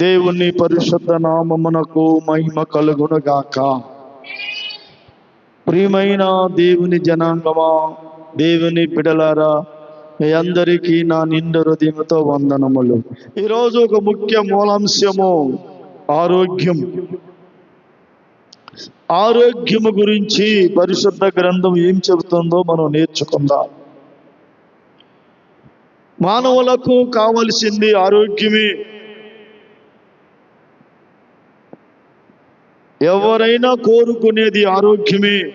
దేవుని పరిశుద్ధ నామమునకు మహిమ కలుగునుగాక. ప్రియమైన దేవుని జనాంగమా దేవుని బిడలారా మీ అందరికీ నా నిండు హృదయంతో వందనములు. ఈరోజు ఒక ముఖ్య మూలాంశము ఆరోగ్యం. ఆరోగ్యము గురించి పరిశుద్ధ గ్రంథం ఏం చెబుతుందో మనం నేర్చుకుందాం. మానవులకు కావలసింది ఆరోగ్యమే. ఎవరైనా కోరుకునేది ఆరోగ్యమే.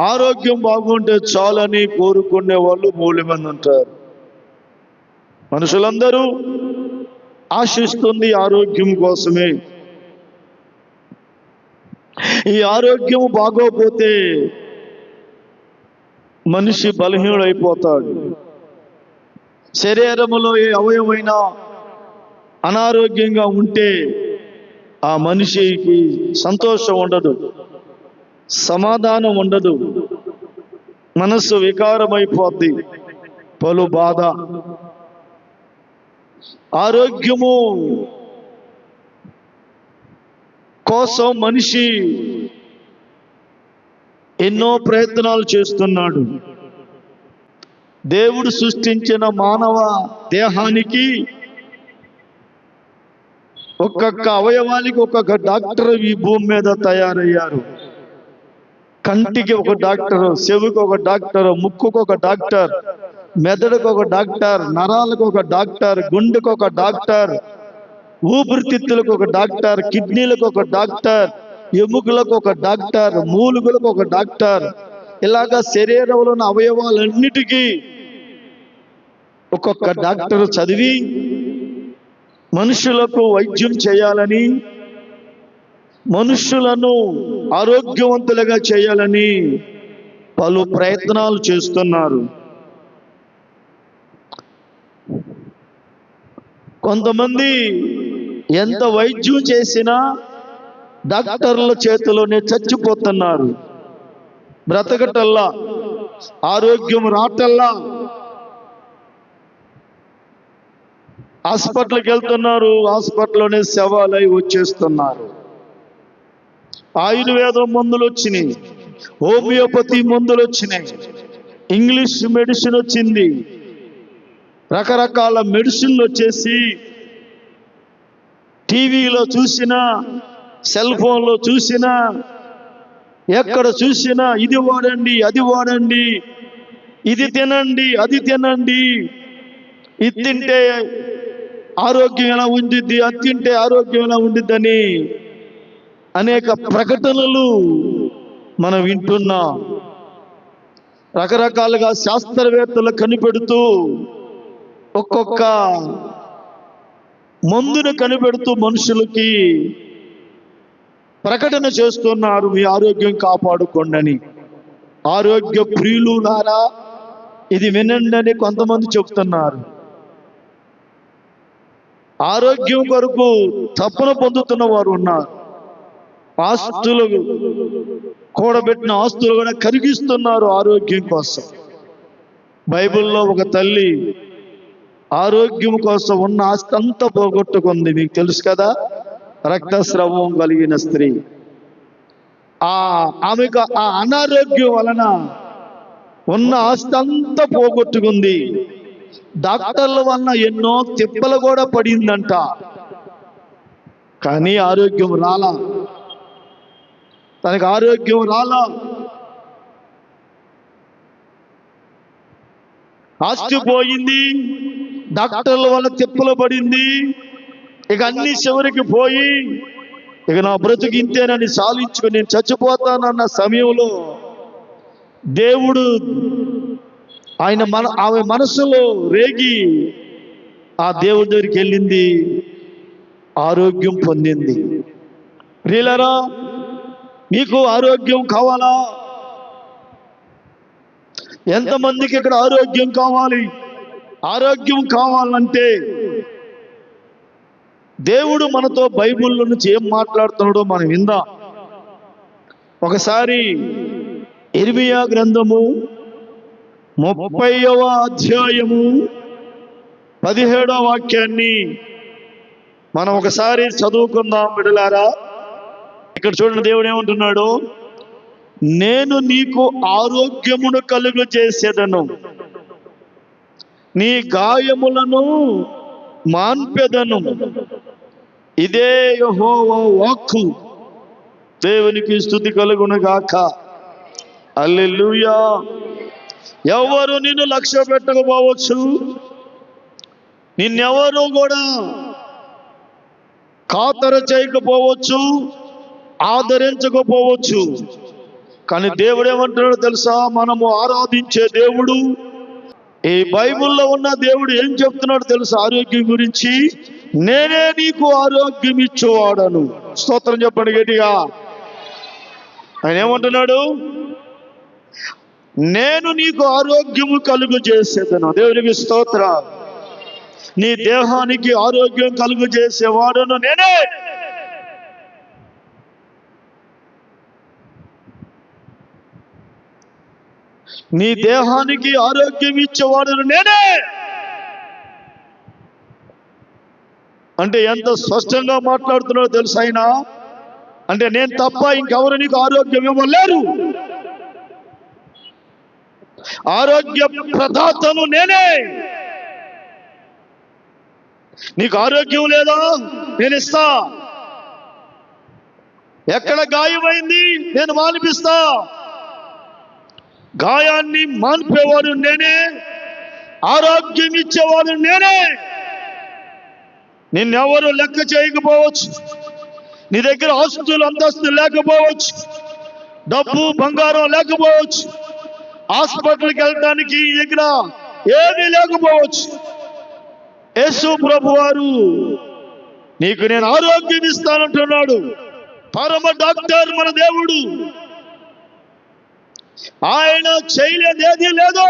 ఆరోగ్యం బాగుంటే చాలని కోరుకునే వాళ్ళు మూడు మంది ఉంటారు. మనుషులందరూ ఆశిస్తుంది ఆరోగ్యం కోసమే. ఈ ఆరోగ్యం బాగోపోతే మనిషి బలహీనుడైపోతాడు. శరీరములో ఏ అవయమైనా అనారోగ్యంగా ఉంటే ఆ మనిషికి సంతోషం ఉండదు సమాధానం ఉండదు మనస్సు వికారమైపోద్ది పలు బాధ. ఆరోగ్యము కోసం మనిషి ఎన్నో ప్రయత్నాలు చేస్తున్నాడు. దేవుడు సృష్టించిన మానవ దేహానికి ఒక్కొక్క అవయవానికి ఒక్కొక్క డాక్టర్ ఈ భూమి మీద తయారయ్యారు. కంటికి ఒక డాక్టర్ చెవికి ఒక డాక్టర్ ముక్కుకు ఒక డాక్టర్ మెదడుకు ఒక డాక్టర్ నరాలకు ఒక డాక్టర్ గుండెకు ఒక డాక్టర్ ఊపిరితిత్తులకు ఒక డాక్టర్ కిడ్నీలకు ఒక డాక్టర్ ఎముకలకు ఒక డాక్టర్ మూలుగులకు ఒక డాక్టర్. ఇలాగా శరీరంలో ఉన్న అవయవాలన్నిటికీ ఒక్కొక్క డాక్టర్ చదివి మనుషులకు వైద్యం చేయాలని మనుషులను ఆరోగ్యవంతులుగా చేయాలని పలు ప్రయత్నాలు చేస్తున్నారు. కొంతమంది ఎంత వైద్యం చేసినా డాక్టర్ల చేతిలోనే చచ్చిపోతున్నారు. బ్రతకటల్లా ఆరోగ్యం రాటల్లా హాస్పిటల్కి వెళ్తున్నారు హాస్పిటల్లోనే శవాలై వచ్చేస్తున్నారు. ఆయుర్వేదం మందులు వచ్చినాయి హోమియోపతి మందులు వచ్చినాయి ఇంగ్లీష్ మెడిసిన్ వచ్చింది రకరకాల మెడిసిన్లు వచ్చేసి టీవీలో చూసినా సెల్ ఫోన్లో చూసినా ఎక్కడ చూసినా ఇది వాడండి అది వాడండి ఇది తినండి అది తినండి ఇది తింటే ఆరోగ్యం ఎలా ఉండిద్ది అది తింటే ఆరోగ్యం ఎలా ఉండిద్దని అనేక ప్రకటనలు మనం వింటున్నాం. రకరకాలుగా శాస్త్రవేత్తలు కనిపెడుతూ ఒక్కొక్క మందును కనిపెడుతూ మనుషులకి ప్రకటన చేస్తున్నారు మీ ఆరోగ్యం కాపాడుకోండి ఆరోగ్య ప్రియులు నారా ఇది వినండి అని కొంతమంది చెబుతున్నారు ఆరోగ్యం కొరకు తప్పన పొందుతున్న వారు ఉన్నారు. ఆస్తులు కూడబెట్టిన ఆస్తులు కూడా కరిగిస్తున్నారు ఆరోగ్యం కోసం. బైబిల్లో ఒక తల్లి ఆరోగ్యం కోసం ఉన్న ఆస్తి అంతా పోగొట్టుకుంది. మీకు తెలుసు కదా? రక్తస్రావం కలిగిన స్త్రీ. ఆ ఆమెకు ఆ అనారోగ్యం వలన ఉన్న ఆస్తి అంతా పోగొట్టుకుంది. డాక్టర్ల వలన ఎన్నో తిప్పలు కూడా పడిందంట. కానీ ఆరోగ్యం రాలా. తనకు ఆరోగ్యం రాలా. ఆస్తి పోయింది డాక్టర్ల వల్ల తిప్పలు పడింది. ఇక అన్ని చివరికి పోయి ఇక నా బ్రతుకు ఇంతేనని సాధించుకుని నేను చచ్చిపోతానన్న సమయంలో దేవుడు ఆయన మన ఆమె మనసులో రేగి ఆ దేవుడి దగ్గరికి వెళ్ళింది. ఆరోగ్యం పొందింది. ప్రియులరా మీకు ఆరోగ్యం కావాలా? ఎంతమందికి ఇక్కడ ఆరోగ్యం కావాలి? ఆరోగ్యం కావాలంటే దేవుడు మనతో బైబిల్లో నుంచి ఏం మాట్లాడుతున్నాడో మనం విందాం. ఒకసారి ఇర్మియా గ్రంథము ముప్పైవ అధ్యాయము పదిహేడవ వాక్యాన్ని మనం ఒకసారి చదువుకుందాం విడలారా ఇక్కడ చూడండి దేవుడు ఏమంటున్నాడు? నేను నీకు ఆరోగ్యమును కలుగు చేసేదను. నీ గాయములను మాన్పెదను. ఇదే యెహోవా వాక్కు. దేవునికి స్థుతి కలుగును గాక. అల్లెలుయా ఎవరు నిన్ను లక్ష్య పెట్టకపోవచ్చు? నిన్నెవరు కూడా ఖాతర చేయకపోవచ్చు ఆదరించకపోవచ్చు. కానీ దేవుడు ఏమంటున్నాడు తెలుసా? మనము ఆరాధించే దేవుడు. ఈ బైబిల్లో ఉన్న దేవుడు ఏం చెప్తున్నాడు తెలుసా? ఆరోగ్యం గురించి. నేనే నీకు ఆరోగ్యం ఇచ్చేవాడను స్తోత్రం చెప్పండి గట్టిగా. ఆయన ఏమంటున్నాడు? నేను నీకు ఆరోగ్యము కలుగు చేసేదను దేవునికి స్తోత్ర నీ దేహానికి ఆరోగ్యం కలుగు చేసేవాడును నేనే. నీ దేహానికి ఆరోగ్యం ఇచ్చేవాడును నేనే. అంటే ఎంత స్పష్టంగా మాట్లాడుతున్నాడో తెలుసు ఆయన అంటే నేను తప్ప ఇంకెవరు నీకు ఆరోగ్యం ఇవ్వలేరు. ఆరోగ్య ప్రదాతను నేనే. నీకు ఆరోగ్యం లేదా? నేను ఇస్తా. ఎక్కడ గాయమైంది? నేను మానిపిస్తా. గాయాన్ని మాన్పేవాడు నేనే. ఆరోగ్యం ఇచ్చేవాడు నేనే. నిన్నెవరు లెక్క చేయకపోవచ్చు. నీ దగ్గర ఆస్తులు అంతస్తులు లేకపోవచ్చు. డబ్బు బంగారం లేకపోవచ్చు. హాస్పిటల్కి వెళ్ళడానికి నీ దగ్గర లేకపోవచ్చు. యేసు ప్రభు వారు నీకు నేను ఆరోగ్యం ఇస్తానంటున్నాడు. పరమ డాక్టర్ మన దేవుడు. ఆయన చేయలేది ఏదీ లేదు.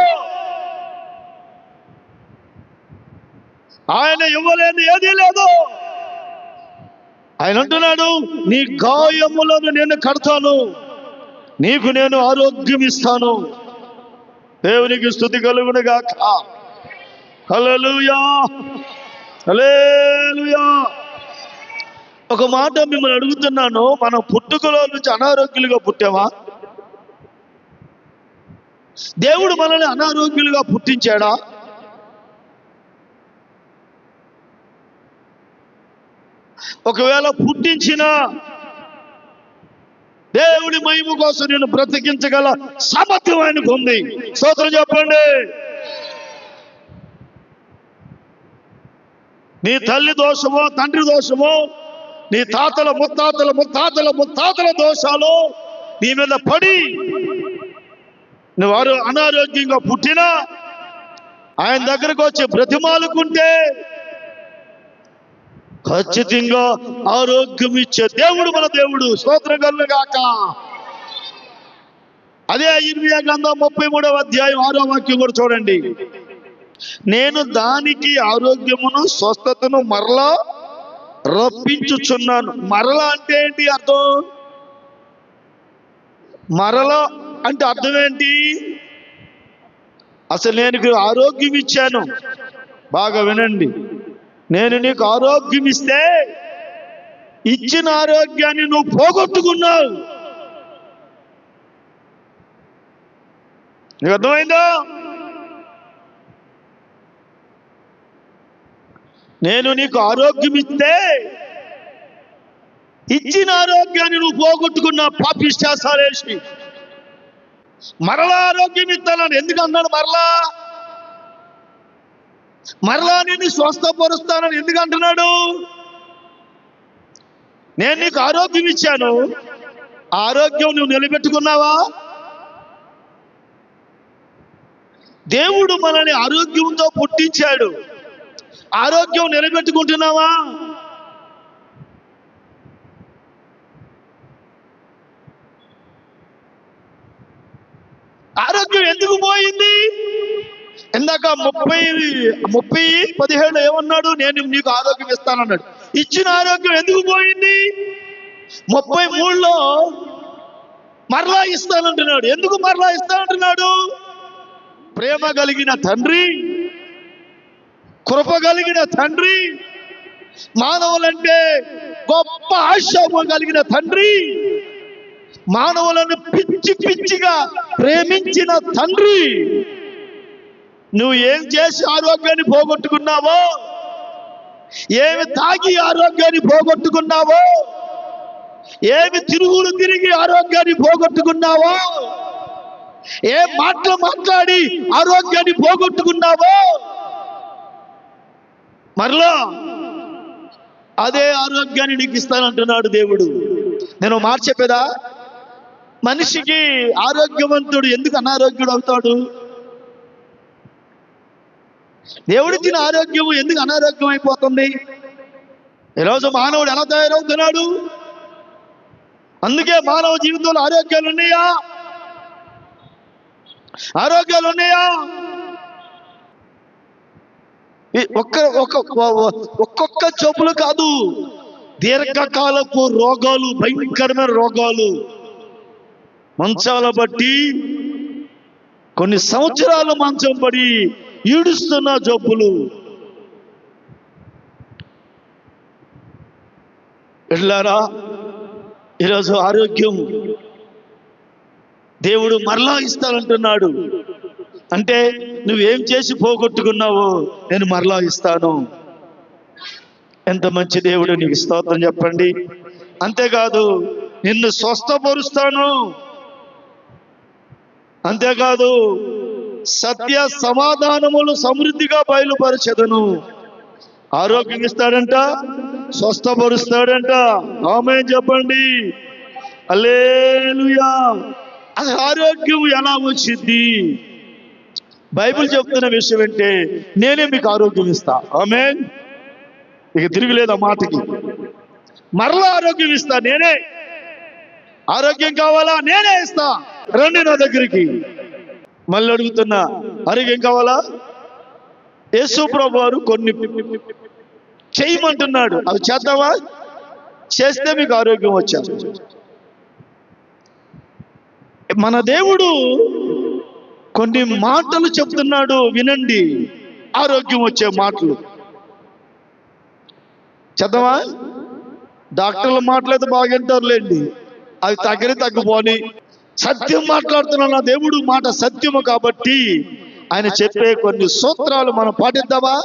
ఆయన ఇవ్వలేని ఏదీ లేదు. ఆయన అంటున్నాడు నీ గాయములను నేను కడతాను. నీకు నేను ఆరోగ్యం ఇస్తాను. దేవునికి స్థుతి కలుగును గాక ఒక మాట మిమ్మల్ని అడుగుతున్నాను మనం పుట్టుకలో నుంచి అనారోగ్యులుగా పుట్టామా? దేవుడు మనల్ని అనారోగ్యులుగా పుట్టించాడా? ఒకవేళ పుట్టించిన దేవుడి మహిమ కోసం నేను బ్రతికించగల సామర్థ్యం ఆయనకు ఉంది. స్తోత్రం చెప్పండి. నీ తల్లి దోషమో తండ్రి దోషమో నీ తాతల ముత్తాతల ముత్తాతల ముత్తాతల దోషాలు నీ మీద పడి నువ్వు వారు అనారోగ్యంగా పుట్టినా ఆయన దగ్గరకు వచ్చి బ్రతిమాలుకుంటే ఖచ్చితంగా ఆరోగ్యం ఇచ్చే దేవుడు మన దేవుడు. స్తోత్రం కలుగాక అదే ఇరవై గ్రంథం ముప్పై మూడవ అధ్యాయం ఆరో వాక్యం కూడా చూడండి. నేను దానికి ఆరోగ్యమును స్వస్థతను మరలా రప్పించుచున్నాను. మరలా అంటే ఏంటి అర్థం? మరలా అంటే అర్థం ఏంటి? అసలు నేను ఆరోగ్యం ఇచ్చాను బాగా వినండి. నేను నీకు ఆరోగ్యం ఇస్తే ఇచ్చిన ఆరోగ్యాన్ని నువ్వు పోగొట్టుకున్నావు. నీకు అర్థమైందా? నేను నీకు ఆరోగ్యం ఇస్తే ఇచ్చిన ఆరోగ్యాన్ని నువ్వు పోగొట్టుకున్న పాపిష్టాసాలేసి మరలా ఆరోగ్యం ఇస్తానని ఎందుకు అన్నాడు మరలా? మరలా నేను స్వస్థపరుస్తానని ఎందుకు అంటున్నాడు? నేను నీకు ఆరోగ్యం ఇచ్చాను. ఆరోగ్యం నువ్వు నిలబెట్టుకున్నావా? దేవుడు మనల్ని ఆరోగ్యంతో పుట్టించాడు. ఆరోగ్యం నిలబెట్టుకుంటున్నావా? ఆరోగ్యం ఎందుకు పోయింది? ఇందాక ముప్పై ముప్పై పదిహేడు ఏమన్నాడు? నేను నీకు ఆరోగ్యం ఇస్తానన్నాడు. ఇచ్చిన ఆరోగ్యం ఎందుకు పోయింది? ముప్పై మూడులో మరలా ఇస్తానంటున్నాడు. ఎందుకు మరలా ఇస్తానంటున్నాడు? ప్రేమ కలిగిన తండ్రి కృప కలిగిన తండ్రి మానవులంటే గొప్ప ఆశాము కలిగిన తండ్రి మానవులను పిచ్చి పిచ్చిగా ప్రేమించిన తండ్రి. నువ్వు ఏం చేసి ఆరోగ్యాన్ని పోగొట్టుకున్నావో? ఏమి తాగి ఆరోగ్యాన్ని పోగొట్టుకున్నావో? ఏమి తిరుగులు తిరిగి ఆరోగ్యాన్ని పోగొట్టుకున్నావో? ఏ మాటలు మాట్లాడి ఆరోగ్యాన్ని పోగొట్టుకున్నావో? మరలా అదే ఆరోగ్యాన్ని నీకు ఇస్తానంటున్నాడు దేవుడు. నేను ఒక మాట చెప్పేదా? మనిషికి ఆరోగ్యవంతుడు ఎందుకు అనారోగ్యుడు అవుతాడు? దేవుడిచ్చిన ఆరోగ్యం ఎందుకు అనారోగ్యం అయిపోతుంది? ఈరోజు మానవుడు ఎలా తయారవుతున్నాడు? అందుకే మానవ జీవితంలో ఆరోగ్యాలు ఉన్నాయా? ఆరోగ్యాలు ఉన్నాయా? ఒక్క ఒక్క ఒక్కొక్క జబ్బులు కాదు దీర్ఘకాలపు రోగాలు భయంకరమైన రోగాలు. మంచాల బట్టి కొన్ని సంవత్సరాలు మంచం పడి ఈడుస్తున్న జబ్బులు. వెళ్ళారా ఈరోజు ఆరోగ్యం. దేవుడు మరలా ఇస్తానంటున్నాడు. అంటే నువ్వేం చేసి పోగొట్టుకున్నావో నేను మరలా ఇస్తాను. ఎంత మంచి దేవుడు నీకు స్తోత్రం చెప్పండి. అంతేకాదు నిన్ను స్వస్థపరుస్తాను. అంతేకాదు సత్య సమాధానములు సమృద్ధిగా బయలుపరచెదను. ఆరోగ్యం ఇస్తాడంట స్వస్థపరుస్తాడంట. ఆమె చెప్పండి. అలేలుయా అది ఆరోగ్యం ఎలా వచ్చింది? బైబిల్ చెప్తున్న విషయం ఏంటే నేనే మీకు ఆరోగ్యం ఇస్తా. ఆమె ఇక తిరిగిలేదు ఆ మాటకి. మరలా ఆరోగ్యం ఇస్తా నేనే. ఆరోగ్యం కావాలా? నేనే ఇస్తా. రండి నా దగ్గరికి. మళ్ళీ అడుగుతున్నా ఆరోగ్యం కావాలా? యేసు ప్రభు వారు కొన్ని చేయమంటున్నాడు. అవి చేద్దామా? చేస్తే మీకు ఆరోగ్యం వచ్చారు మన దేవుడు కొన్ని మాటలు చెప్తున్నాడు వినండి. ఆరోగ్యం వచ్చే మాటలు. చేద్దామా? డాక్టర్ల మాటలైతే బాగా వింటారులేండి. అవి తగ్గని తగ్గిపోని సత్యం మాట్లాడుతున్న నా దేవుడు మాట సత్యము కాబట్టి ఆయన చెప్పే కొన్ని సూత్రాలు మనం పాటిద్దామా?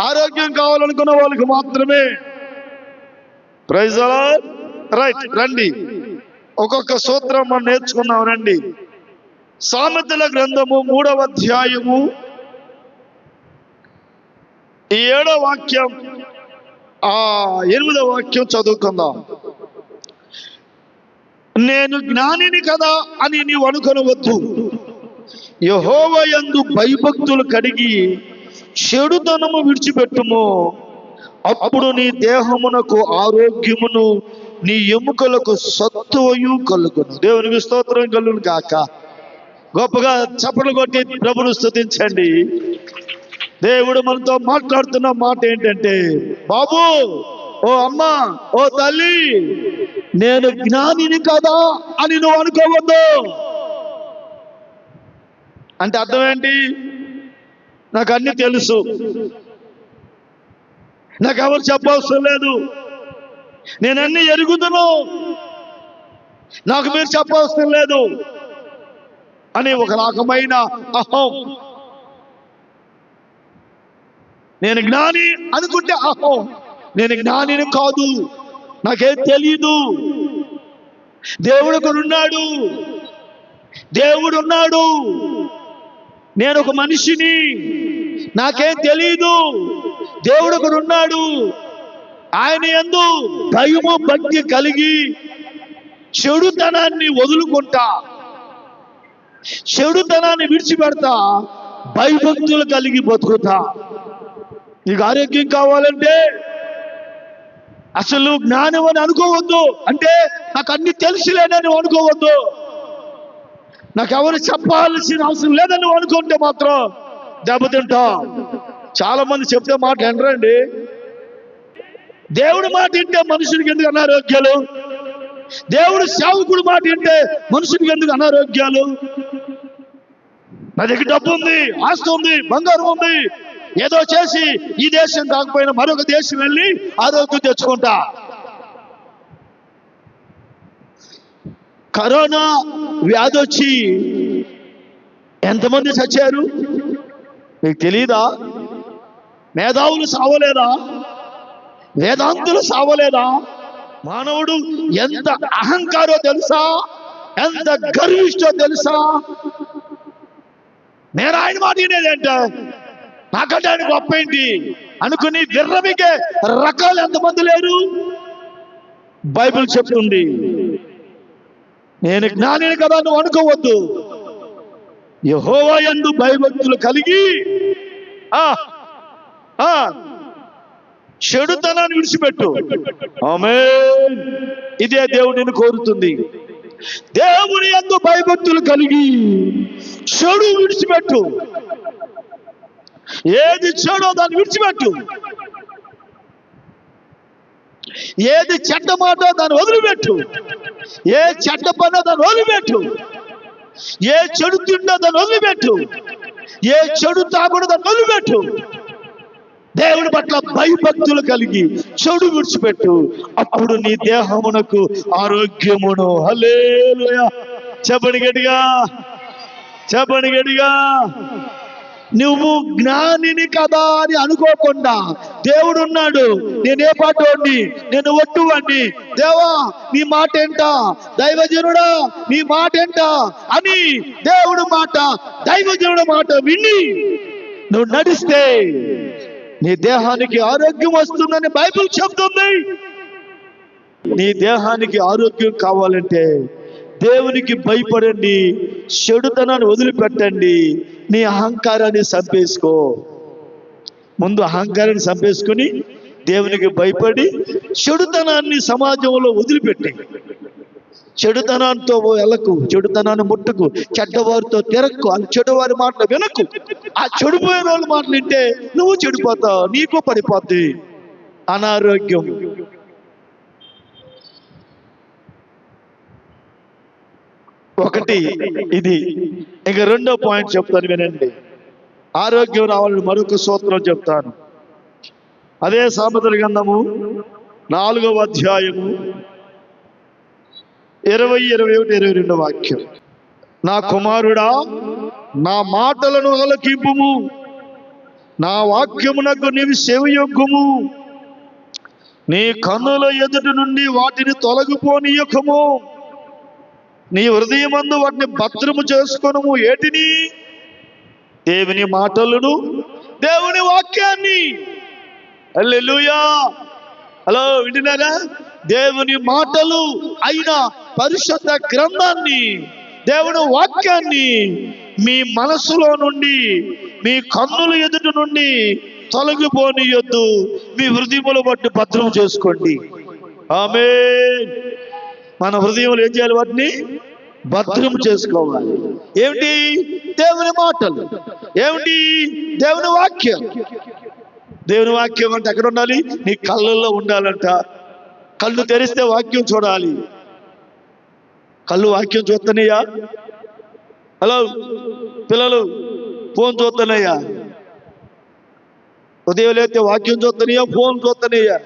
ఆరోగ్యం కావాలనుకున్న వాళ్ళకి మాత్రమే. ప్రైజ్ రైట్ రండి. ఒక్కొక్క సూత్రం మనం నేర్చుకున్నాం రండి. సామెతల గ్రంథము మూడవ అధ్యాయము. ఈ ఏడో వాక్యం ఆ ఎనిమిదవ వాక్యం చదువుకుందాం. నేను జ్ఞానిని కదా అని నీవు అనుకొనవద్దు. యహోవ యందు భయభక్తులు కడిగి చెడుతనము విడిచిపెట్టుము. అప్పుడు నీ దేహమునకు ఆరోగ్యమును నీ ఎముకలకు సత్తువయు కలుగును. దేవునికి స్తోత్రం కలుగును కాక గొప్పగా చప్పలు కొట్టి ప్రభును స్థుతించండి దేవుడు మనతో మాట్లాడుతున్న మాట ఏంటంటే బాబు ఓ అమ్మ ఓ తల్లి నేను జ్ఞానిని కదా అని నువ్వు అనుకోవద్దు. అంటే అర్థం ఏంటి? నాకు అన్ని తెలుసు. నాకు ఎవరు చెప్పవసరం లేదు. నేను అన్ని ఎరుగుదును. నాకు మీరు చెప్పవసరం లేదు. అని ఒక రకమైన అహం. నేను జ్ఞాని అనుకుంటే అహం. నేను జ్ఞానిని కాదు. నాకేం తెలియదు దేవుడు ఒకడున్నాడు దేవుడు ఉన్నాడు. నేను ఒక మనిషిని. నాకేం తెలియదు దేవుడు ఒకడున్నాడు ఆయన ఎందు భయము భక్తి కలిగి చెడుతనాన్ని వదులుకుంటా. చెడుతనాన్ని విడిచిపెడతా భయభక్తులు కలిగి బతుకుతా. నీకు ఆరోగ్యం కావాలంటే అసలు జ్ఞానం అని అనుకోవద్దు. అంటే నాకు అన్ని తెలుసులేనని నువ్వు అనుకోవద్దు. నాకు ఎవరు చెప్పాల్సిన అవసరం లేదని నువ్వు అనుకుంటే మాత్రం దెబ్బతింటా. చాలా మంది చెప్తే మాట వినరండి. దేవుడి మాట వింటే మనుషులకి ఎందుకు అనారోగ్యాలు? దేవుడు సేవకుడు మాట వింటే మనుషులకి ఎందుకు అనారోగ్యాలు? నా దగ్గర డబ్బు ఉంది ఆస్తి ఉంది బంగారం ఉంది. ఏదో చేసి ఈ దేశం కాకపోయినా మరొక దేశం వెళ్ళి ఆరోగ్యం తెచ్చుకుంటా. కరోనా వ్యాధి వచ్చి ఎంతమంది చచ్చారు? మీకు తెలియదా మేధావులు సావలేదా? వేదాంతులు సావలేదా? మానవుడు ఎంత అహంకారో తెలుసా? ఎంత గర్విష్టో తెలుసా? నేను ఆయన మాట వినేదేంటే నాకంటే ఆయన గొప్ప ఏంటి అనుకుని విర్రమికే రకాలు ఎంతమంది లేరు? బైబిల్ చెప్తుంది. నేను జ్ఞానిని కదా నువ్వు అనుకోవద్దు. యహోవా యందు భయభక్తులు కలిగి చెడుతనాన్ని విడిచిపెట్టు. ఆమె ఇదే దేవుడిని కోరుతుంది. దేవుని యందు భయభక్తులు కలిగి చెడు విడిచిపెట్టు. ఏది ఇచ్చాడో దాన్ని విడిచిపెట్టు. ఏది చెడ్డ మాట దాన్ని వదిలిపెట్టు. ఏ చెడ్డ పనో దాన్ని వదిలిపెట్టు. ఏ చెడు తిండో దాన్ని వదిలిపెట్టు. ఏ చెడు తాగుడు దాన్ని వదిలిపెట్టు. దేవుడి పట్ల భయభక్తులు కలిగి చెడు విడిచిపెట్టు. అప్పుడు నీ దేహమునకు ఆరోగ్యమును. హలే చెప్పని గట్టిగా. చెప్పని గట్టిగా. నువ్వు జ్ఞానిని కదా అని అనుకోకుండా దేవుడు ఉన్నాడు. నేనే పాటోడిని? నేను ఒట్టువాడిని దేవా నీ మాట ఏంట దైవజనుడా నీ మాట ఏంట అని దేవుడు మాట దైవజనుడు మాట విని నువ్వు నడిస్తే నీ దేహానికి ఆరోగ్యం వస్తుందని బైబిల్ చెప్తుంది నీ దేహానికి ఆరోగ్యం కావాలంటే దేవునికి భయపడండి చెడుతనాన్ని వదిలిపెట్టండి నీ అహంకారాన్ని చంపేసుకో. ముందు అహంకారాన్ని చంపేసుకుని దేవునికి భయపడి చెడుతనాన్ని సమాజంలో వదిలిపెట్టి. చెడుతనంతో వెళ్ళకు చెడుతనాన్ని ముట్టకు చెడ్డవారితో తిరక్కు ఆ చెడువారి మాటలు వినకు. ఆ చెడిపోయిన వాళ్ళ మాటలు వింటే నువ్వు చెడిపోతావు నీకు పడిపోద్ది. అనారోగ్యం. ఒకటి ఇది. ఇక రెండో పాయింట్ చెప్తాను వినండి. ఆరోగ్యం రావాలని మరొక సూత్రం చెప్తాను. అదే సామెతల గంధము నాలుగవ అధ్యాయము ఇరవై ఇరవై ఒకటి ఇరవై రెండు వాక్యం. నా కుమారుడా నా మాటలను ఆలకింపుము. నా వాక్యమునకు నీవి సెవియొగ్గుము. నీ కన్నుల ఎదుటి నుండి వాటిని తొలగిపోనీయకము. నీ హృదయమందు వాటిని భద్రము చేసుకొనుము. ఏటిని? దేవుని మాటలను దేవుని వాక్యాన్ని. హల్లెలూయా. హలో వింటున్నారా? దేవుని మాటలు అయిన పరిశుద్ధ గ్రంథాన్ని దేవుని వాక్యాన్ని మీ మనసులో నుండి మీ కన్నుల ఎదుటి నుండి తొలగిపోనియొద్దు. మీ హృదయముల బట్టి భద్రం చేసుకోండి. ఆమె మన హృదయంలో ఏం చేయాలి వాటిని? భద్రం చేసుకోవాలి. ఏమిటి? దేవుని మాటలు. ఏమిటి? దేవుని వాక్యం. దేవుని వాక్యం అంటే ఎక్కడ ఉండాలి? నీ కళ్ళల్లో ఉండాలంట. కళ్ళు తెరిస్తే వాక్యం చూడాలి. కళ్ళు వాక్యం చూస్తున్నాయా? హలో? పిల్లలు ఫోన్ చూస్తున్నాయా? ఉదయం లేతే వాక్యం చూస్తున్నాయా? ఫోన్ చూస్తున్నాయా?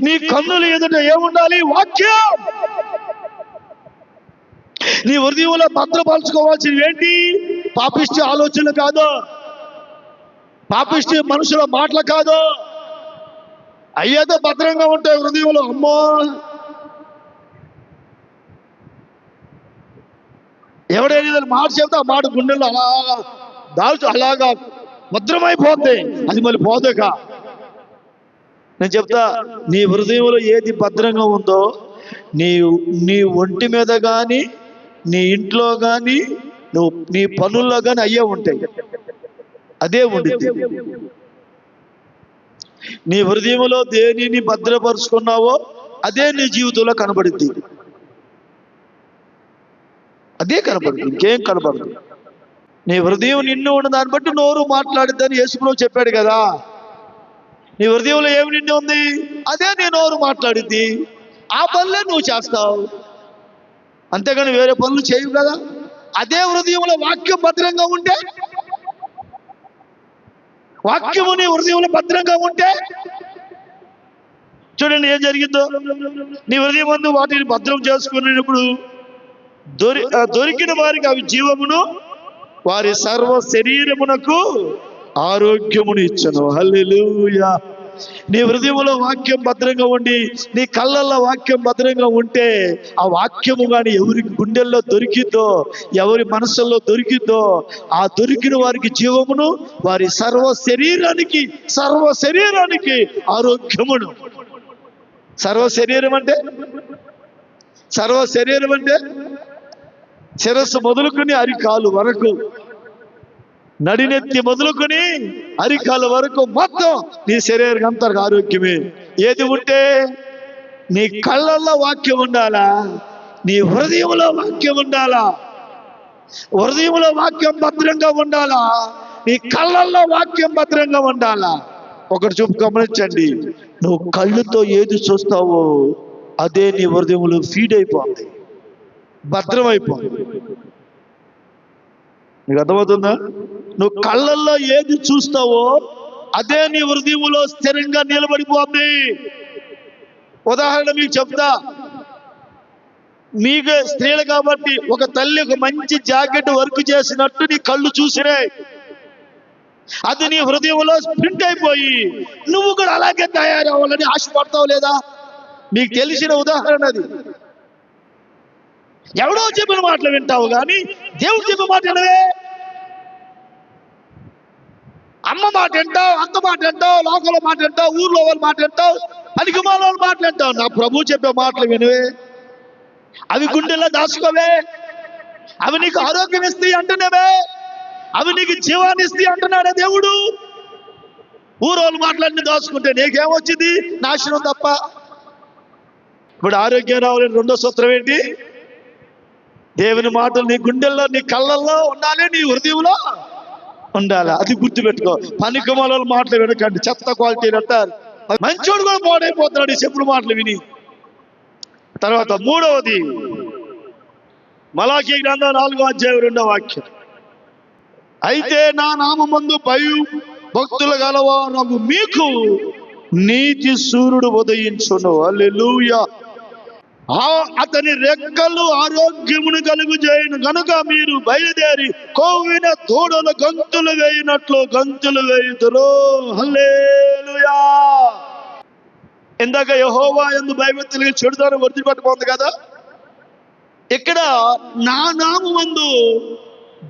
నీ కన్నులు ఎదుట ఏముండాలి? వాక్యం! నీ హృదయంలో భద్రపరచుకోవాల్సింది ఏంటి? పాపిష్టి ఆలోచనలు కాదు. పాపిష్టి మనుషుల మాటలు కాదు. అయ్యేదో భద్రంగా ఉంటాయి హృదయంలో అమ్మో! ఎవడైనా మాట చెప్తే ఆ మాట గుండెల్లో అలాగా దాల్చు అలాగా భద్రమైపోద్ది. అది మళ్ళీ పోదేక. నేను చెప్తా నీ హృదయంలో ఏది భద్రంగా ఉందో నీ నీ ఒంటి మీద కానీ నీ ఇంట్లో కానీ నువ్వు నీ పనుల్లో కానీ అయ్యే ఉంటాయి. అదే ఉండిద్ది. నీ హృదయంలో దేనిని భద్రపరుచుకున్నావో అదే నీ జీవితంలో కనబడుద్ది. అదే కనబడుతుంది. ఇంకేం కనబడదు. నీ హృదయం నిన్ను ఉన్న దాన్ని బట్టి నోరు మాట్లాడిద్దని యేసుప్రభు చెప్పాడు కదా. నీ హృదయంలో ఏమి నిండి ఉంది? అదే నీ నోరు మాట్లాడిద్ది. ఆ పనులే నువ్వు చేస్తావు. అంతేగాని వేరే పనులు చేయవు కదా? అదే హృదయంలో వాక్యం భద్రంగా ఉంటే? వాక్యము నీ హృదయంలో భద్రంగా ఉంటే? చూడండి ఏం జరిగిందో. నీ హృదయం ముందు వాటిని భద్రం చేసుకునేటప్పుడు దొరి దొరికిన వారికి అవి జీవమును వారి సర్వ శరీరమునకు ఆరోగ్యమును ఇచ్చను. హల్లెలూయా. నీ హృదయంలో వాక్యం భద్రంగా ఉండి నీ కళ్ళల్లో వాక్యం భద్రంగా ఉంటే ఆ వాక్యము కానీ ఎవరి గుండెల్లో దొరికిద్దో ఎవరి మనసుల్లో దొరికిద్దో ఆ దొరికిన వారికి జీవమును వారి సర్వ శరీరానికి సర్వ శరీరానికి ఆరోగ్యమును. సర్వ శరీరం అంటే? సర్వ శరీరం అంటే? శిరస్సు మొదలుకుని అరికాలు వరకు. నడినెత్తి మొదలుకొని అరికాల వరకు మొత్తం నీ శరీరం అంతా ఆరోగ్యమే. ఏది ఉంటే నీ కళ్ళల్లో వాక్యం ఉండాలా? నీ హృదయంలో వాక్యం ఉండాలా? హృదయంలో వాక్యం భద్రంగా ఉండాలా? నీ కళ్ళల్లో వాక్యం భద్రంగా ఉండాలా? ఒకటి చూపు గమనించండి. నువ్వు కళ్ళుతో ఏది చూస్తావో అదే నీ హృదయంలో ఫీడ్ అయిపోతుంది భద్రం అయిపోతుంది నీకు అర్థమవుతుందా నువ్వు కళ్ళల్లో ఏది చూస్తావో అదే నీ హృదయంలో స్థిరంగా నిలబడిపోద్ది ఉదాహరణ మీకు చెప్తా. నీకు స్త్రీలు కాబట్టి ఒక తల్లి ఒక మంచి జాకెట్ వర్క్ చేసినట్టు నీ కళ్ళు చూసినాయి. అది నీ హృదయంలో స్ప్రింట్ అయిపోయి నువ్వు కూడా అలాగే తయారవ్వాలని ఆశపడతావు లేదా? మీకు తెలిసిన ఉదాహరణ అది. ఎవడో చెప్పిన మాటలు వింటావు కానీ దేవుడు చెప్పిన మాట వినవే. అమ్మ మాట వింటావు అక్క మాట వింటావు లోకల మాట వింటావు ఊర్లో వాళ్ళ మాట వింటావు పనికిమాల వాళ్ళ మాట వింటావు. నా ప్రభు చెప్పే మాటలు వినవే. అవి గుండెల్లో దాచుకోవే. అవి నీకు ఆరోగ్యం ఇస్తాయి అంటున్నావే. అవి నీకు జీవాన్ని ఇస్తాయి అంటున్నాడే దేవుడు. ఊరోళ్ళు మాటలన్నీ దాచుకుంటే నీకేమొచ్చింది? నాశనం తప్ప. ఇప్పుడు ఆరోగ్యం రావాలని రెండో సూత్రం ఏంటి? దేవుని మాటలు నీ గుండెల్లో నీ కళ్ళల్లో ఉండాలి నీ హృదయంలో ఉండాలి. అది గుర్తుపెట్టుకో. పనికమాల మాటలు వినకండి. చెత్త క్వాలిటీ అంటారు. మంచోడు కూడా పాడైపోతున్నాడు ఈ చెప్పుడు మాటలు విని. తర్వాత మూడవది మలాఖీ గ్రంథం నాలుగో అధ్యాయం రెండో వాక్యం. అయితే నా నామందు భయం భక్తులు గలవారు మీకు నీతి సూర్యుడు ఉదయించును. అల్లెలుయా అతని రెక్కలు ఆరోగ్యమును కలుగు చేయను. గనుక మీరు బయలుదేరి కోవిన తోడలు గంతులు వేయినట్లు గంతులు వేయుదురు. హల్లేలుయా. ఇందాక యహోవా ఎందు భయభక్తులు చెడుదారు వర్దిపట్టుకోంది కదా? ఇక్కడ నా నామందు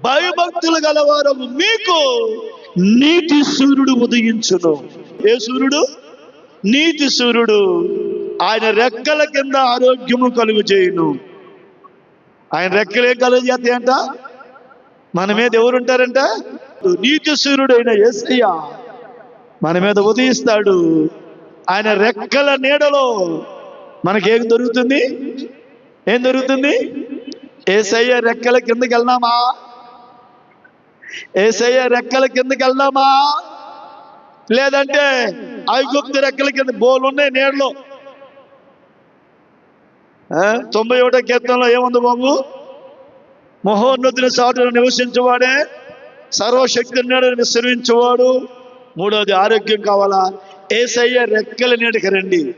భయభక్తులు గలవారు మీకు నీతి సూర్యుడు ఉదయించును. ఏ సూర్యుడు? నీతి సూర్యుడు. ఆయన రెక్కల కింద ఆరోగ్యము కలుగు చేయును. ఆయన రెక్కలు ఏం కలుగు చేస్తాయి అంట మన మీద ఎవరుంటారంట నీతి సూర్యుడైన యేసయ్య మన మీద ఉదయిస్తాడు. ఆయన రెక్కల నీడలో మనకేం దొరుకుతుంది? ఏం దొరుకుతుంది? ఏసయ్య రెక్కల కిందకి వెళ్దామా? ఏసయ్య రెక్కల కిందకి వెళ్దామా? లేదంటే ఐగుప్తు రెక్కల కింద బోలు ఉన్నాయి నీడలో. తొంభై ఒకటో కీర్తనలో ఏముంది బాబు? మహోన్నతుని సాటును నివసించేవాడే సర్వశక్తి నీడని విశ్రమించేవాడు మూడవది ఆరోగ్యం కావాలా? ఏసయ్య రెక్కల నీడకి రండి.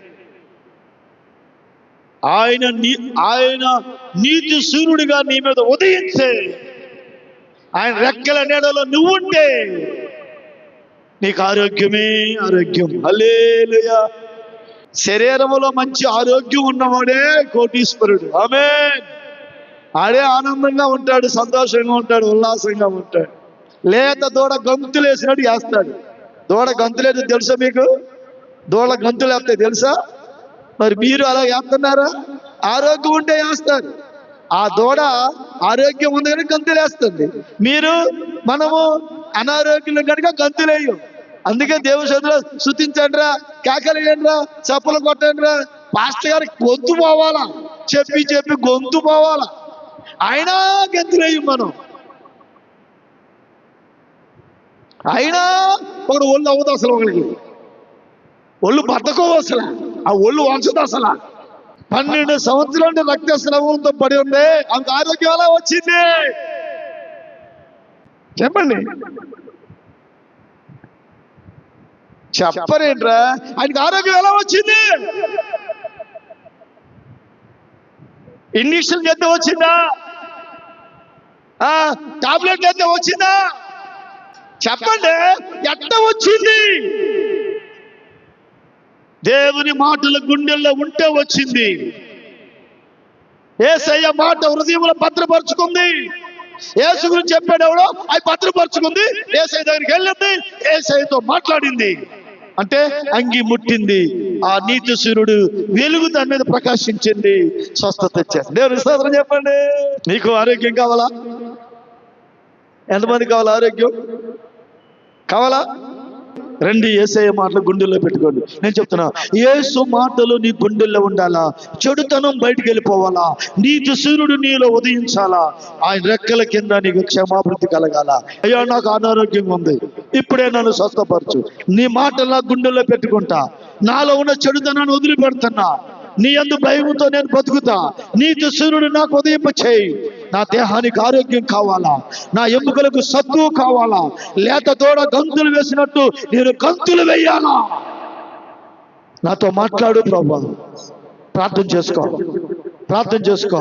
ఆయన నీ- ఆయన నీతి సూర్యుడిగా నీ మీద ఉదయించే. ఆయన రెక్కల నీడలో నువ్వుంటే. నీకు ఆరోగ్యమే ఆరోగ్యం. హల్లెలూయా. శరీరములో మంచి ఆరోగ్యం ఉన్నవాడే కోటీశ్వరుడు. ఆమె ఆడే ఆనందంగా ఉంటాడు సంతోషంగా ఉంటాడు ఉల్లాసంగా ఉంటాడు. లేత దూడ గంతులు వేసినట్టు వేస్తాడు దూడ గంతులేదు తెలుసా మీకు? దూడ గంతులు వేస్తాయి తెలుసా? మరి మీరు అలా వేస్తున్నారా? ఆరోగ్యం ఉంటే వేస్తారు. ఆ దూడ ఆరోగ్యం ఉంది కనుక గంతులేస్తుంది మీరు మనము అనారోగ్యం కనుక గంతులేయం అందుకే దేవుడు శృతించండి రా కేకలేయండి రా చెప్పులు కొట్టండి రా పాస్టర్ గారికి గొంతు పోవాలా? చెప్పి చెప్పి గొంతు పోవాలా? అయినా గంతులేయం మనం. అయినా ఒకడు ఒళ్ళు అవ్వదు అసలు ఒకరికి ఒళ్ళు బద్దకం అసలు. ఆ ఒళ్ళు వంచదు అసలు. పన్నెండు సంవత్సరాలు రక్త స్రవంతో పడి ఉంది అంత ఆరోగ్యం ఎలా వచ్చింది? చెప్పండి. చెప్పరేంట్రా? ఆయనకి ఆరోగ్యం ఎలా వచ్చింది? ఇండిషన్ ఎంత వచ్చిందా? ఆ టాబ్లెట్ ఎంత వచ్చిందా? చెప్పండి ఎట్ట వచ్చింది? దేవుని మాటల గుండెల్లో ఉంటే వచ్చింది. ఏసయ్య మాట హృదయంలో భద్రపరుచుకుంది. ఏసు గురించి చెప్పాడు ఎవడో? అవి భద్రపరుచుకుంది. ఏసఐ దగ్గరికి వెళ్ళింది. ఏసఐతో మాట్లాడింది. అంటే అంగి ముట్టింది. ఆ నీతి సూర్యుడు వెలుగు దాని మీద ప్రకాశించింది. స్వస్థత తెచ్చారు దేవుని స్తోత్రం చెప్పండి. నీకు ఆరోగ్యం కావాలా? ఎంతమంది కావాలా ఆరోగ్యం? కావాలా? రండి ఏసయ్య మాటలు గుండెల్లో పెట్టుకోండి. నేను చెప్తున్నా ఏసు మాటలు నీ గుండెల్లో ఉండాలా? చెడుతనం బయటికి వెళ్ళిపోవాలా? నీతి సూర్యుడు నీలో ఉదయించాలా? ఆయన రెక్కల కింద నీకు క్షమాభివృద్ధి కలగాల? అయ్యా నాకు అనారోగ్యంగా ఉంది. ఇప్పుడే నన్ను స్వస్థపరచు. నీ మాటలు నా గుండెల్లో పెట్టుకుంటా. నాలో ఉన్న చెడుతనాన్ని వదిలిపెడుతున్నా. నీ అందు భయముతో నేను బతుకుతా. నీతి సూర్యుడు నాకు ఉదయింప చేయి నా దేహానికి ఆరోగ్యం కావాలా? నా ఎముకలకు సత్తు కావాలా? లేత తోడ గంతులు వేసినట్టు నేను గంతులు వేయాలా? నాతో మాట్లాడు ప్రభా. ప్రార్థన చేసుకో. ప్రార్థన చేసుకో.